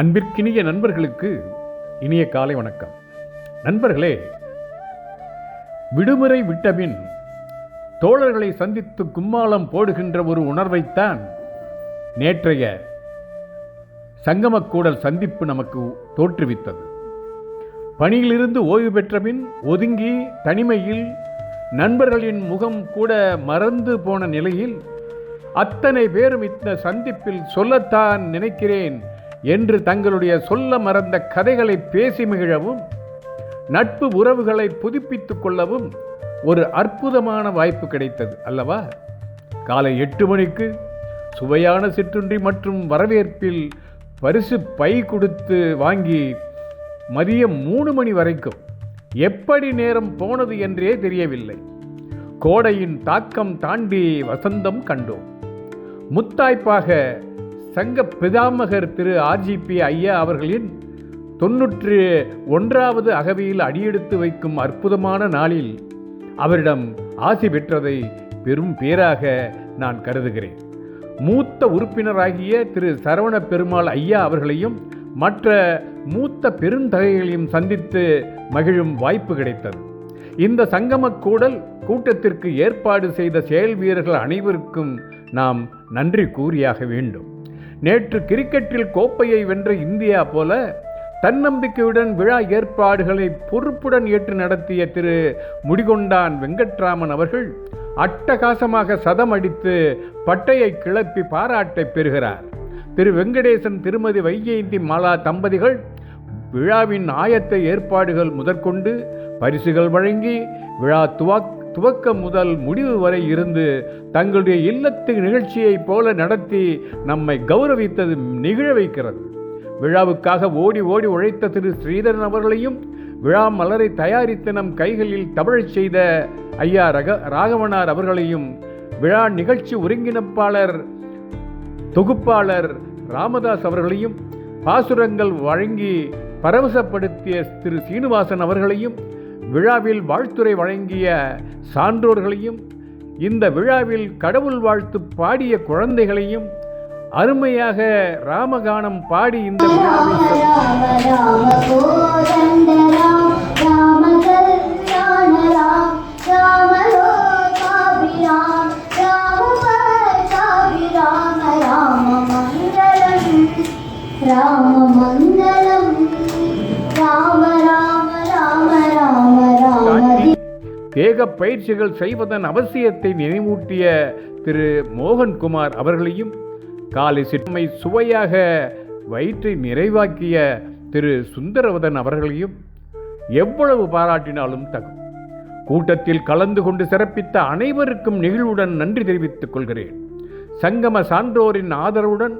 அன்பிற்கினிய நண்பர்களுக்கு இனிய காலை வணக்கம். நண்பர்களே விடுமுறை விட்டபின் தோழர்களை சந்தித்து கும்மாளம் போடுகின்ற ஒரு உணர்வைத்தான் நேற்றைய சங்கமக்கூடல் சந்திப்பு நமக்கு தோற்றுவித்தது. பணியிலிருந்து ஓய்வு பெற்றபின் ஒதுங்கி தனிமையில் நண்பர்களின் முகம் கூட மறந்து போன நிலையில் அத்தனை பேரும் இந்த சந்திப்பில் சொல்லத்தான் நினைக்கிறேன் என்று தங்களுடைய சொல்ல மறந்த கதைகளை பேசி மகிழவும் நட்பு உறவுகளை புதுப்பித்துக் கொள்ளவும் ஒரு அற்புதமான வாய்ப்பு கிடைத்தது அல்லவா? காலை எட்டு மணிக்கு சுவையான சிற்றுண்டி மற்றும் வரவேற்பில் பரிசு பை கொடுத்து வாங்கி மதியம் மூணு மணி வரைக்கும் எப்படி நேரம் போனது என்றே தெரியவில்லை. கோடையின் தாக்கம் தாண்டி வசந்தம் கண்டோம். முத்தாய்ப்பாக சங்க பிதாமகர் திரு ஆர்ஜிபி ஐயா அவர்களின் தொன்னூற்று ஒன்றாவது அகவியில் அடியெடுத்து வைக்கும் அற்புதமான நாளில் அவரிடம் ஆசி பெற்றதை பெரும் பேராக நான் கருதுகிறேன். மூத்த உறுப்பினராகிய திரு சரவண பெருமாள் ஐயா அவர்களையும் மற்ற மூத்த பெருந்தகைகளையும் சந்தித்து மகிழும் வாய்ப்பு கிடைத்தது. இந்த சங்கம கூடல் கூட்டத்திற்கு ஏற்பாடு செய்த செயல் வீரர்கள் அனைவருக்கும் நாம் நன்றி கூறியாக வேண்டும். நேற்று கிரிக்கெட்டில் கோப்பையை வென்ற இந்தியா போல தன்னம்பிக்கையுடன் விழா ஏற்பாடுகளை பொறுப்புடன் ஏற்று நடத்திய திரு முடிகொண்டான் வெங்கட்ராமன் அவர்கள் அட்டகாசமாக சதம் அடித்து பட்டையை கிளப்பி பாராட்டை பெறுகிறார். திரு வெங்கடேசன் திருமதி வைஜெயந்தி மாலா தம்பதிகள் விழாவின் ஆயத்த ஏற்பாடுகள் முதற்கொண்டு பரிசுகள் வழங்கி விழா துவக் துவக்கம் முதல் முடிவு வரை இருந்து தங்களுடைய இல்லத்து நிகழ்ச்சியைப் போல நடத்தி நம்மை கௌரவித்தது நிகழ வைக்கிறது. விழாவுக்காக ஓடி ஓடி உழைத்த திரு ஸ்ரீதரன் அவர்களையும் விழா மலரை தயாரித்து நம் கைகளில் தமிழச் செய்த ஐயா ரக ராகவனார் அவர்களையும் விழா நிகழ்ச்சி ஒருங்கிணைப்பாளர் தொகுப்பாளர் ராமதாஸ் அவர்களையும் பாசுரங்கள் வழங்கி பரவசப்படுத்திய திரு சீனிவாசன் அவர்களையும் விழாவில் வாழ்த்துரை வழங்கிய சான்றோர்களையும் இந்த விழாவில் கடவுள் வாழ்த்து பாடிய குழந்தைகளையும் அருமையாக ராமகானம் பாடி இந்த விழாவில் ராம தேக பயிற்சிகள் செய்வதன் அவசியத்தை நினைவூட்டிய திரு மோகன்குமார் அவர்களையும் காலை சிற்றுமை சுவையாக வயிற்றை நிறைவாக்கிய திரு சுந்தரவதன் அவர்களையும் எவ்வளவு பாராட்டினாலும் தகும் கூட்டத்தில் கலந்து கொண்டு சிறப்பித்த அனைவருக்கும் நெகிழ்வுடன் நன்றி தெரிவித்துக் கொள்கிறேன். சங்கம சான்றோரின் ஆதரவுடன்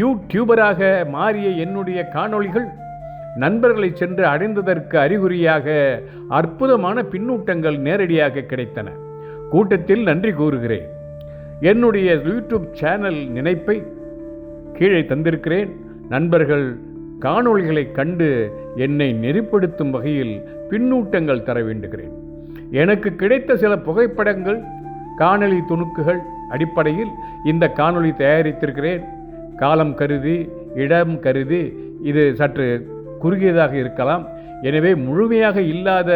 யூடியூபராக மாறிய என்னுடைய காணொளிகள் நண்பர்களை சென்று அடைந்ததற்கு அறிகுறியாக அற்புதமான பின்னூட்டங்கள் நேரடியாக கிடைத்தன. கூட்டத்தில் நன்றி கூறுகிறேன். என்னுடைய யூடியூப் சேனல் நினைப்பை கீழே தந்திருக்கிறேன். நண்பர்கள் காணொளிகளை கண்டு என்னை நெறிப்படுத்தும் வகையில் பின்னூட்டங்கள் தர வேண்டுகிறேன். எனக்கு கிடைத்த சில புகைப்படங்கள் காணொளி துணுக்குகள் அடிப்படையில் இந்த காணொளி தயாரித்திருக்கிறேன். காலம் கருதி இடம் கருதி இது சற்று குறுகியதாக இருக்கலாம். எனவே முழுமையாக இல்லாத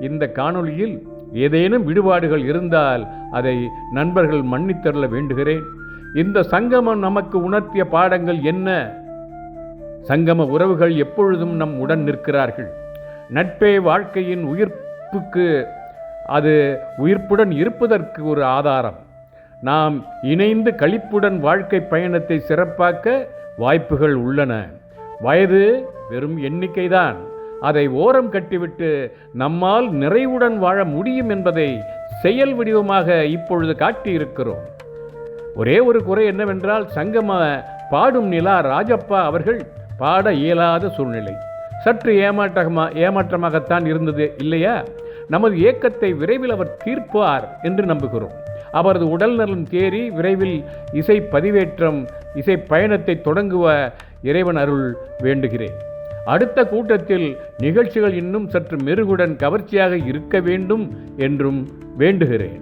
இந்த காணொளியில் ஏதேனும் விடுபாடுகள் இருந்தால் அதை நண்பர்கள் மன்னித்தருள வேண்டுகிறேன். இந்த சங்கமம் நமக்கு உணர்த்திய பாடங்கள் என்ன? சங்கம உறவுகள் எப்பொழுதும் நம் உடன் நிற்கிறார்கள். நட்பே வாழ்க்கையின் உயிர்ப்புக்கு அது உயிர்ப்புடன் இருப்பதற்கு ஒரு ஆதாரம். நாம் இணைந்து கழிப்புடன் வாழ்க்கை பயணத்தை சிறப்பாக்க வாய்ப்புகள் உள்ளன. வயது வெறும் எண்ணிக்கைதான். அதை ஓரம் கட்டிவிட்டு நம்மால் நிறைவுடன் வாழ முடியும் என்பதை செயல் வடிவமாக இப்பொழுது காட்டியிருக்கிறோம். ஒரே ஒரு குறை என்னவென்றால் சங்கம பாடும் நிலா ராஜப்பா அவர்கள் பாட இயலாத சூழ்நிலை. சற்று ஏமாற்றமா ஏமாற்றமாகத்தான் இருந்தது இல்லையா? நமது ஏக்கத்தை விரைவில் அவர் தீர்ப்பார் என்று நம்புகிறோம். அவரது உடல் நலன் தேறி விரைவில் இசை பதிவேற்றம் இசை பயணத்தை தொடங்குவ இறைவன் அருள் வேண்டுகிறேன். அடுத்த கூட்டத்தில் நிகழ்ச்சிகள் இன்னும் சற்று மெருகுடன் கவர்ச்சியாக இருக்க வேண்டும் என்றும் வேண்டுகிறேன்.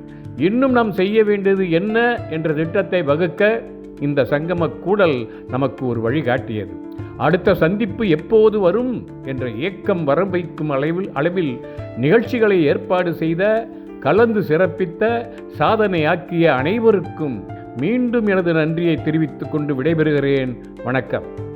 இன்னும் நாம் செய்ய வேண்டியது என்ன என்ற திட்டத்தை வகுக்க இந்த சங்கம கூடல் நமக்கு ஒரு வழிகாட்டியது அடுத்த சந்திப்பு எப்போது வரும் என்ற ஏக்கம் வரம் வைக்கும் அளவில் அளவில் நிகழ்ச்சிகளை ஏற்பாடு செய்த கலந்து சிறப்பித்த சாதனையாக்கிய அனைவருக்கும் மீண்டும் எனது நன்றியை தெரிவித்துக் கொண்டு விடைபெறுகிறேன். வணக்கம்.